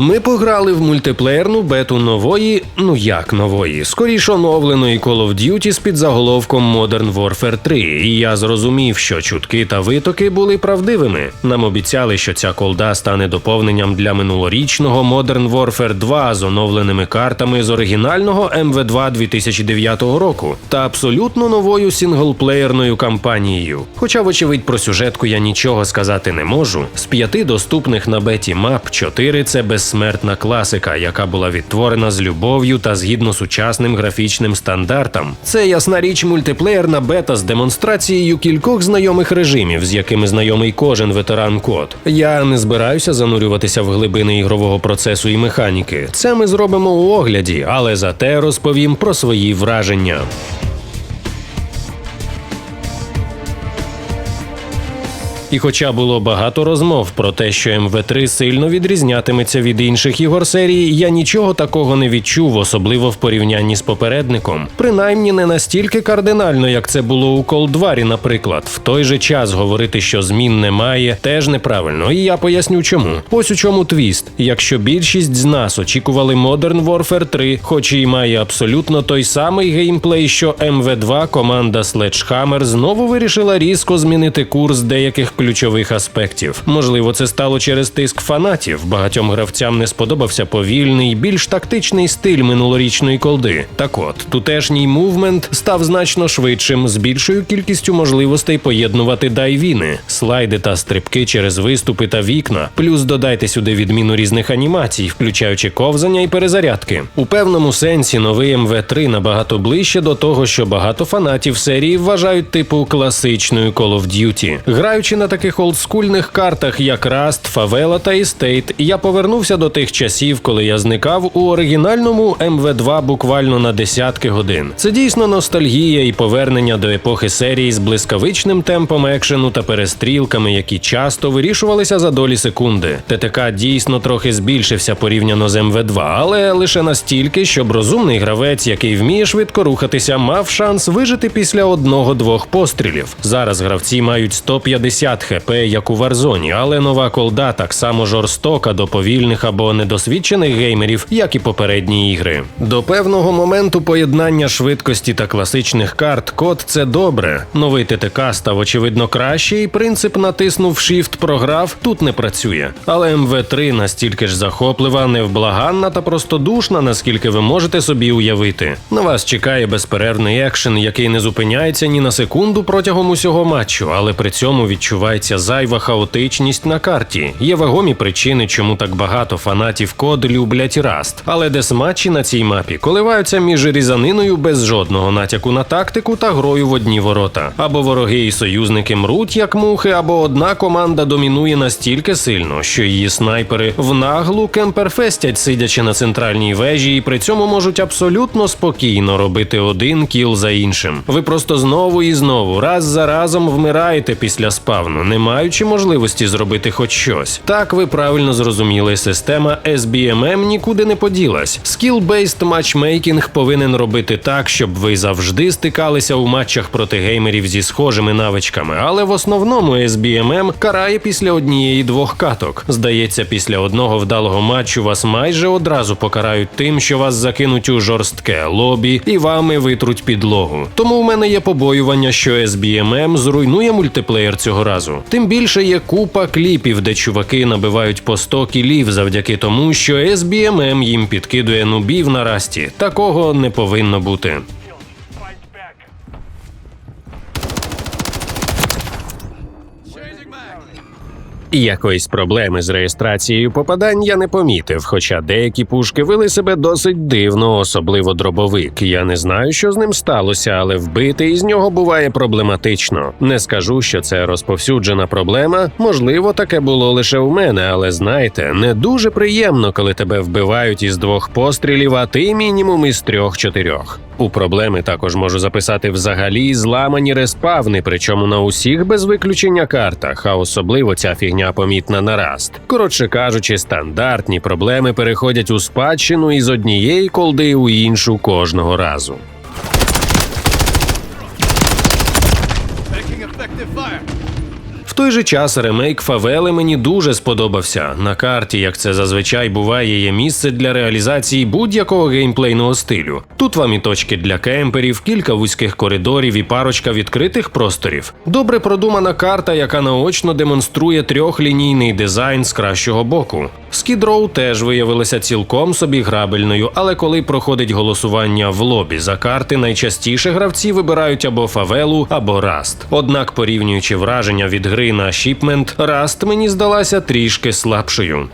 Ми пограли в мультиплеєрну бету нової, ну як нової, скоріш оновленої Call of Duty з під заголовком Modern Warfare 3, і я зрозумів, що чутки та витоки були правдивими. Нам обіцяли, що ця колда стане доповненням для минулорічного Modern Warfare 2 з оновленими картами з оригінального MV2 2009 року та абсолютно новою синглплеєрною кампанією. Хоча, вочевидь, про сюжетку я нічого сказати не можу. З п'яти доступних на беті мап чотири це безсмертна класика, яка була відтворена з любов'ю та згідно сучасним графічним стандартам. Це ясна річ мультиплеєрна бета з демонстрацією кількох знайомих режимів, з якими знайомий кожен ветеран код. Я не збираюся занурюватися в глибини ігрового процесу і механіки. Це ми зробимо у огляді, але зате розповім про свої враження. І хоча було багато розмов про те, що МВ3 сильно відрізнятиметься від інших ігор серії, я нічого такого не відчув, особливо в порівнянні з попередником. Принаймні не настільки кардинально, як це було у 2, наприклад. В той же час говорити, що змін немає, теж неправильно, і я поясню чому. Ось у чому твіст. Якщо більшість з нас очікували Modern Warfare 3, хоч і має абсолютно той самий геймплей, що МВ2, команда Sledgehammer знову вирішила різко змінити курс деяких ключових аспектів. Можливо, це стало через тиск фанатів. Багатьом гравцям не сподобався повільний, більш тактичний стиль минулорічної колди. Так от, тутешній мувмент став значно швидшим, з більшою кількістю можливостей поєднувати дайвіни, слайди та стрибки через виступи та вікна. Плюс додайте сюди відміну різних анімацій, включаючи ковзання і перезарядки. У певному сенсі новий МВ3 набагато ближче до того, що багато фанатів серії вважають типу класичною Call of Duty. Граючи на таких олдскульних картах, як Rust, Favela та Estate, я повернувся до тих часів, коли я зникав у оригінальному МВ2 буквально на десятки годин. Це дійсно ностальгія і повернення до епохи серії з блискавичним темпом екшену та перестрілками, які часто вирішувалися за долі секунди. ТТК дійсно трохи збільшився порівняно з МВ2, але лише настільки, щоб розумний гравець, який вміє швидко рухатися, мав шанс вижити після одного-двох пострілів. Зараз гравці мають 150 хп, як у Варзоні, але нова колда так само жорстока до повільних або недосвідчених геймерів, як і попередні ігри. До певного моменту поєднання швидкості та класичних карт код це добре. Новий ТТК став очевидно краще, і принцип натиснув Shift програв тут не працює. Але МВ3 настільки ж захоплива, невблаганна та простодушна, наскільки ви можете собі уявити. На вас чекає безперервний екшен, який не зупиняється ні на секунду протягом усього матчу, але при цьому відчувається зайва хаотичність на карті. Є вагомі причини, чому так багато фанатів код люблять Раст. Але десматчі на цій мапі коливаються між різаниною без жодного натяку на тактику та грою в одні ворота. Або вороги і союзники мруть як мухи, або одна команда домінує настільки сильно, що її снайпери в наглу кемперфестять, сидячи на центральній вежі, і при цьому можуть абсолютно спокійно робити один кіл за іншим. Ви просто знову і знову, раз за разом вмираєте після спавну, не маючи можливості зробити хоч щось. Так ви правильно зрозуміли, система SBMM нікуди не поділась. Skill-based матчмейкінг повинен робити так, щоб ви завжди стикалися у матчах проти геймерів зі схожими навичками, але в основному SBMM карає після однієї двох каток. Здається, після одного вдалого матчу вас майже одразу покарають тим, що вас закинуть у жорстке лобі і вами витруть підлогу. Тому в мене є побоювання, що SBMM зруйнує мультиплеєр цього разу. Тим більше є купа кліпів, де чуваки набивають по 100 кілів завдяки тому, що SBMM їм підкидує нубів на расті. Такого не повинно бути. Якоїсь проблеми з реєстрацією попадань я не помітив, хоча деякі пушки вели себе досить дивно, особливо дробовик. Я не знаю, що з ним сталося, але вбити із нього буває проблематично. Не скажу, що це розповсюджена проблема. Можливо, таке було лише у мене, але знаєте, не дуже приємно, коли тебе вбивають із двох пострілів, а ти мінімум із трьох-чотирьох. У проблеми також можу записати взагалі зламані респавни, причому на усіх без виключення картах, а особливо ця фігня помітна нараст. Коротше кажучи, стандартні проблеми переходять у спадщину із однієї колди у іншу кожного разу. Fire. Той же час ремейк Фавели мені дуже сподобався. На карті, як це зазвичай буває, є місце для реалізації будь-якого геймплейного стилю. Тут вам і точки для кемперів, кілька вузьких коридорів і парочка відкритих просторів. Добре продумана карта, яка наочно демонструє трьохлінійний дизайн з кращого боку. Row теж виявилася цілком собі грабельною, але коли проходить голосування в лобі за карти, найчастіше гравці вибирають або фавелу, або Раст. Однак, порівнюючи враження від гри на Shipment, Раст мені здалася трішки слабшою.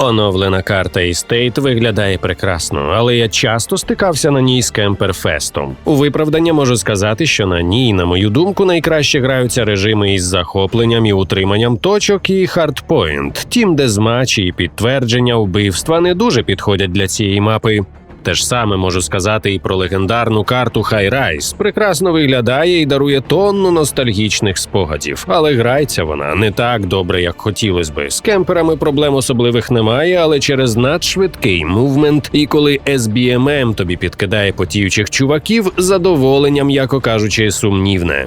Оновлена карта Істейт виглядає прекрасно, але я часто стикався на ній з Кемперфестом. У виправдання можу сказати, що на ній, на мою думку, найкраще граються режими із захопленням і утриманням точок і хардпоінт. Тім, дезматчі і підтвердження вбивства не дуже підходять для цієї мапи. Те ж саме можу сказати і про легендарну карту Rise. Прекрасно виглядає і дарує тонну ностальгічних спогадів, але грається вона не так добре, як хотілось би. З кемперами проблем особливих немає, але через надшвидкий мувмент, і коли SBMM тобі підкидає потіючих чуваків, задоволення, м'яко кажучи, сумнівне.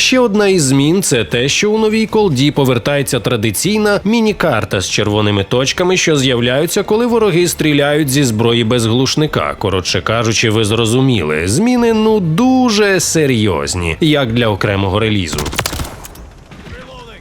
Ще одна із змін це те, що у новій колді повертається традиційна міні-карта з червоними точками, що з'являються, коли вороги стріляють зі зброї без глушника. Коротше кажучи, ви зрозуміли, зміни ну дуже серйозні, як для окремого релізу.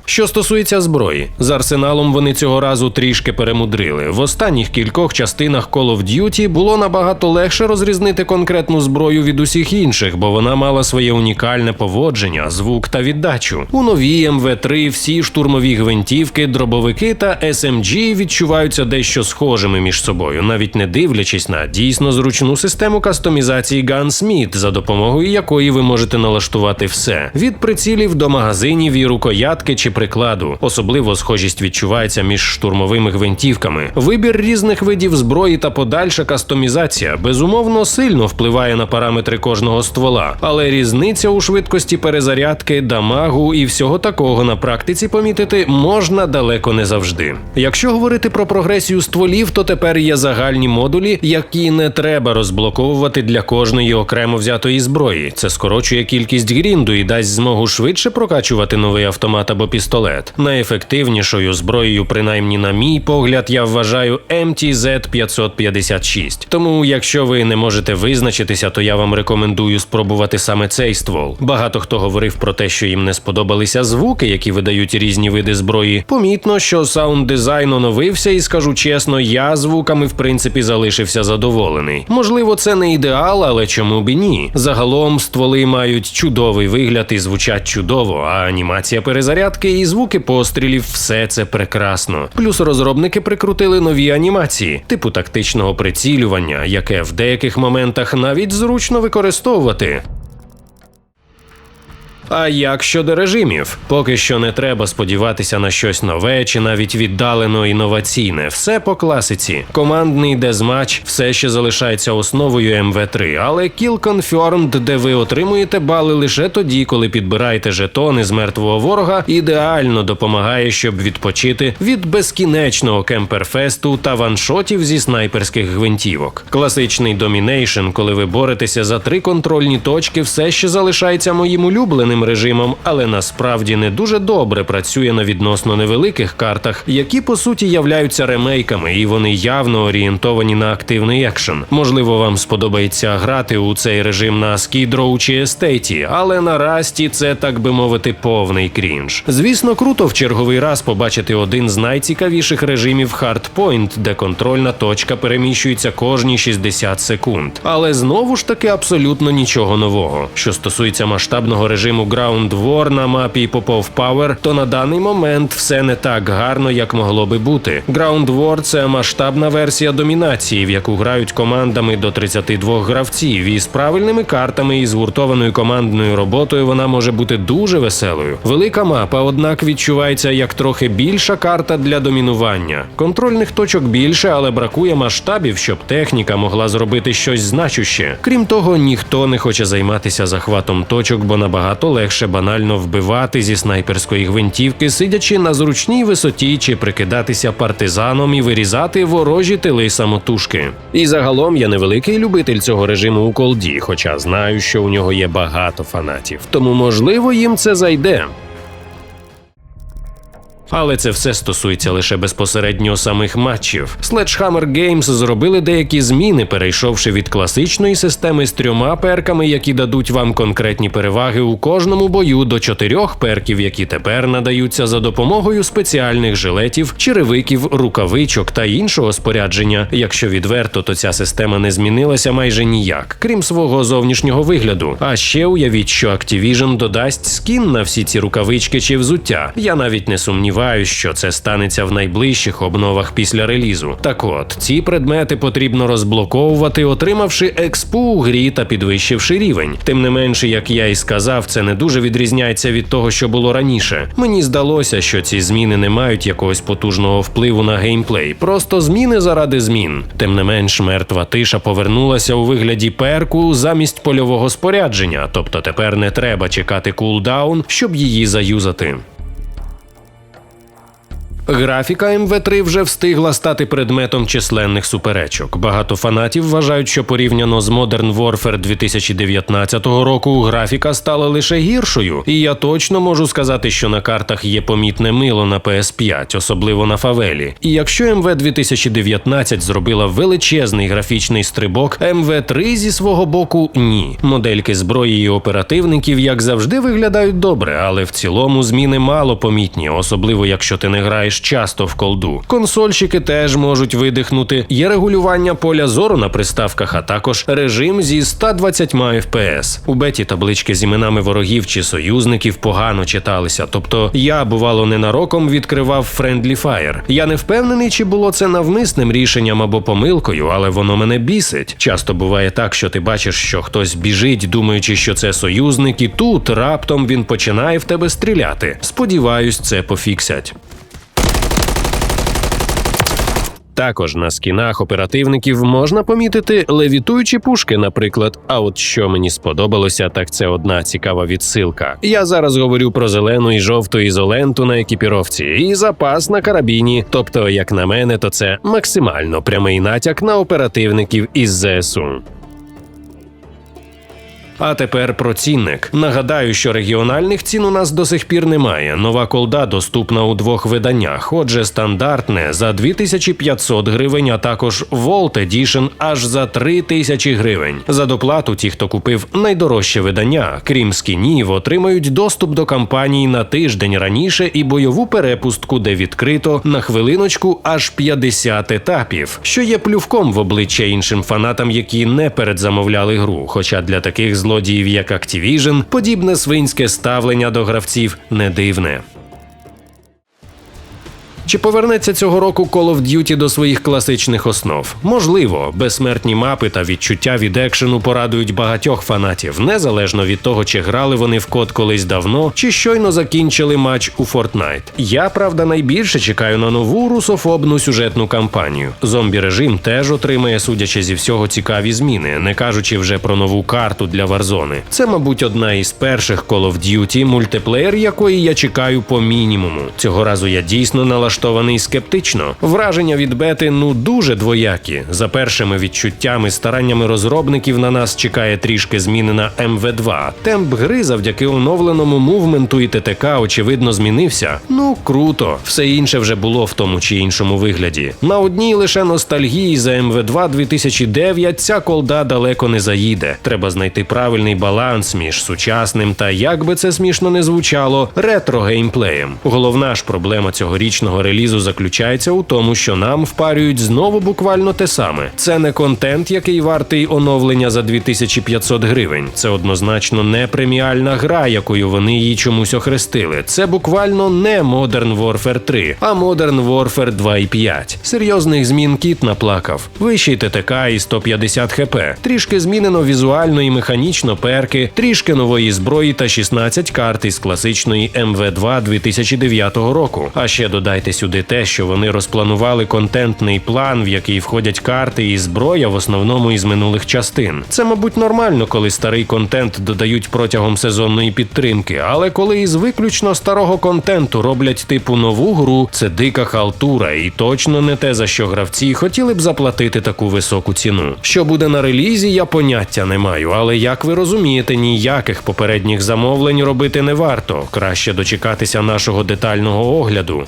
Що стосується зброї, з арсеналом вони цього разу трішки перемудрили. В останніх кількох частинах Call of Duty було набагато легше розрізнити конкретну зброю від усіх інших, бо вона мала своє унікальне поводження, звук та віддачу. У новій МВ3 всі штурмові гвинтівки, дробовики та SMG відчуваються дещо схожими між собою, навіть не дивлячись на дійсно зручну систему кастомізації Gunsmith, за допомогою якої ви можете налаштувати все від прицілів до магазинів і рукоятки чи прикладу. Особливо схожість відчувається між штурмовими гвинтівками. Вибір різних видів зброї та подальша кастомізація безумовно сильно впливає на параметри кожного ствола, але різниця у швидкості перезарядки, дамагу і всього такого на практиці помітити можна далеко не завжди. Якщо говорити про прогресію стволів, то тепер є загальні модулі, які не треба розблоковувати для кожної окремо взятої зброї. Це скорочує кількість грінду і дасть змогу швидше прокачувати новий автомат або пістолет. Найефективнішою зброєю, принаймні на мій погляд, я вважаю MTZ 556. Тому, якщо ви не можете визначитися, то я вам рекомендую спробувати саме цей ствол. Багато хто говорив про те, що їм не сподобалися звуки, які видають різні види зброї. Помітно, що саунд дизайн оновився, і скажу чесно, я звуками в принципі залишився задоволений. Можливо, це не ідеал, але чому б і ні? Загалом стволи мають чудовий вигляд і звучать чудово, а анімація перезарядки і звуки пострілів все це прекрасно. Плюс розробники прикрутили нові анімації, типу тактичного прицілювання, яке в деяких моментах навіть зручно використовувати. А як щодо режимів? Поки що не треба сподіватися на щось нове чи навіть віддалено інноваційне. Все по класиці. Командний дезматч все ще залишається основою МВ3, але Kill Confirmed, де ви отримуєте бали лише тоді, коли підбираєте жетони з мертвого ворога, ідеально допомагає, щоб відпочити від безкінечного кемперфесту та ваншотів зі снайперських гвинтівок. Класичний домінейшн, коли ви боретеся за три контрольні точки, все ще залишається моїм улюбленим режимом, але насправді не дуже добре працює на відносно невеликих картах, які по суті являються ремейками, і вони явно орієнтовані на активний екшен. Можливо, вам сподобається грати у цей режим на Row чи Естейті, але на Расті це так би мовити повний крінж. Звісно, круто в черговий раз побачити один з найцікавіших режимів Hardpoint, де контрольна точка переміщується кожні 60 секунд. Але знову ж таки абсолютно нічого нового. Що стосується масштабного режиму Ground War на мапі Popov Power, то на даний момент все не так гарно, як могло би бути. Ground War – це масштабна версія домінації, в яку грають командами до 32 гравців, і з правильними картами і згуртованою командною роботою вона може бути дуже веселою. Велика мапа, однак, відчувається як трохи більша карта для домінування. Контрольних точок більше, але бракує масштабів, щоб техніка могла зробити щось значуще. Крім того, ніхто не хоче займатися захватом точок, бо набагато легше банально вбивати зі снайперської гвинтівки, сидячи на зручній висоті чи прикидатися партизаном і вирізати ворожі тили самотужки. І загалом я невеликий любитель цього режиму у колді, хоча знаю, що у нього є багато фанатів, тому можливо їм це зайде. Але це все стосується лише безпосередньо самих матчів. Sledgehammer Games зробили деякі зміни, перейшовши від класичної системи з трьома перками, які дадуть вам конкретні переваги у кожному бою, до чотирьох перків, які тепер надаються за допомогою спеціальних жилетів, черевиків, рукавичок та іншого спорядження. Якщо відверто, то ця система не змінилася майже ніяк, крім свого зовнішнього вигляду. А ще уявіть, що Activision додасть скін на всі ці рукавички чи взуття. Я навіть не сумніваюся, що це станеться в найближчих обновах після релізу. Так от, ці предмети потрібно розблоковувати, отримавши експу у грі та підвищивши рівень. Тим не менше, як я і сказав, це не дуже відрізняється від того, що було раніше. Мені здалося, що ці зміни не мають якогось потужного впливу на геймплей, просто зміни заради змін. Тим не менш, мертва тиша повернулася у вигляді перку замість польового спорядження, тобто тепер не треба чекати кулдаун, щоб її заюзати. Графіка МВ3 вже встигла стати предметом численних суперечок. Багато фанатів вважають, що порівняно з Modern Warfare 2019 року графіка стала лише гіршою, і я точно можу сказати, що на картах є помітне мило на PS5, особливо на фавелі. І якщо МВ 2019 зробила величезний графічний стрибок, МВ3 зі свого боку ні. Модельки зброї і оперативників, як завжди, виглядають добре, але в цілому зміни мало помітні, особливо якщо ти не граєш часто в колду. Консольщики теж можуть видихнути. Є регулювання поля зору на приставках, а також режим зі 120 FPS. У беті таблички з іменами ворогів чи союзників погано читалися. Тобто я, бувало, ненароком відкривав Friendly Fire. Я не впевнений, чи було це навмисним рішенням або помилкою, але воно мене бісить. Часто буває так, що ти бачиш, що хтось біжить, думаючи, що це союзник, і тут раптом він починає в тебе стріляти. Сподіваюсь, це пофіксять. Також на скінах оперативників можна помітити левітуючі пушки, наприклад. А от що мені сподобалося, так це одна цікава відсилка. Я зараз говорю про зелену і жовту ізоленту на екіпіровці і запас на карабіні. Тобто, як на мене, то це максимально прямий натяк на оперативників із ЗСУ. А тепер про цінник. Нагадаю, що регіональних цін у нас до сих пір немає. Нова колда доступна у двох виданнях. Отже, стандартне за 2500 гривень, а також Volt Edition аж за 3000 гривень. За доплату ті, хто купив найдорожче видання, крім скінів, отримають доступ до кампанії на тиждень раніше і бойову перепустку, де відкрито на хвилиночку аж 50 етапів, що є плювком в обличчя іншим фанатам, які не передзамовляли гру. Хоча для таких злодіїв, як Activision, подібне свинське ставлення до гравців не дивне. Чи повернеться цього року Call of Duty до своїх класичних основ? Можливо, безсмертні мапи та відчуття від екшену порадують багатьох фанатів, незалежно від того, чи грали вони в код колись давно, чи щойно закінчили матч у Fortnite. Я правда найбільше чекаю на нову русофобну сюжетну кампанію. Зомбі режим теж отримає, судячи зі всього, цікаві зміни, не кажучи вже про нову карту для Warzone. Це, мабуть, одна із перших Call of Duty, мультиплеєр якої я чекаю по мінімуму. Цього разу я дійсно налаштований скептично. Враження від бети ну дуже двоякі. За першими відчуттями, стараннями розробників на нас чекає трішки змінена МВ2. Темп гри завдяки оновленому мувменту і ТТК очевидно змінився. Ну круто, все інше вже було в тому чи іншому вигляді. На одній лише ностальгії за МВ2 2009 ця колда далеко не заїде. Треба знайти правильний баланс між сучасним та як би це смішно не звучало, ретро геймплеєм. Головна ж проблема цьогорічного релізу заключається у тому, що нам впарюють знову буквально те саме. Це не контент, який вартий оновлення за 2500 гривень. Це однозначно не преміальна гра, якою вони її чомусь охрестили. Це буквально не Modern Warfare 3, а Modern Warfare 2.5. Серйозних змін кіт наплакав. Вищий ТТК і 150 хп. Трішки змінено візуально і механічно перки, трішки нової зброї та 16 карт із класичної МВ2 2009 року. А ще додайте сюди те, що вони розпланували контентний план, в який входять карти і зброя, в основному із минулих частин. Це, мабуть, нормально, коли старий контент додають протягом сезонної підтримки, але коли із виключно старого контенту роблять типу нову гру, це дика халтура, і точно не те, за що гравці хотіли б заплатити таку високу ціну. Що буде на релізі, я поняття не маю, але як ви розумієте, ніяких попередніх замовлень робити не варто. Краще дочекатися нашого детального огляду.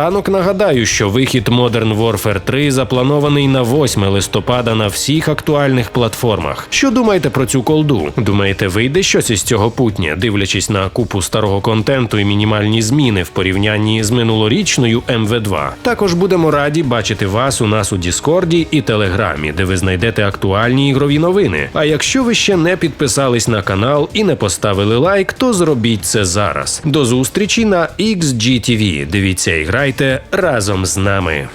Наостанок нагадаю, що вихід Modern Warfare 3 запланований на 8 листопада на всіх актуальних платформах. Що думаєте про цю колду? Думаєте, вийде щось із цього путнє, дивлячись на купу старого контенту і мінімальні зміни в порівнянні з минулорічною МВ2? Також будемо раді бачити вас у нас у Діскорді і Телеграмі, де ви знайдете актуальні ігрові новини. А якщо ви ще не підписались на канал і не поставили лайк, то зробіть це зараз. До зустрічі на XGTV. Дивіться і грайте разом з нами.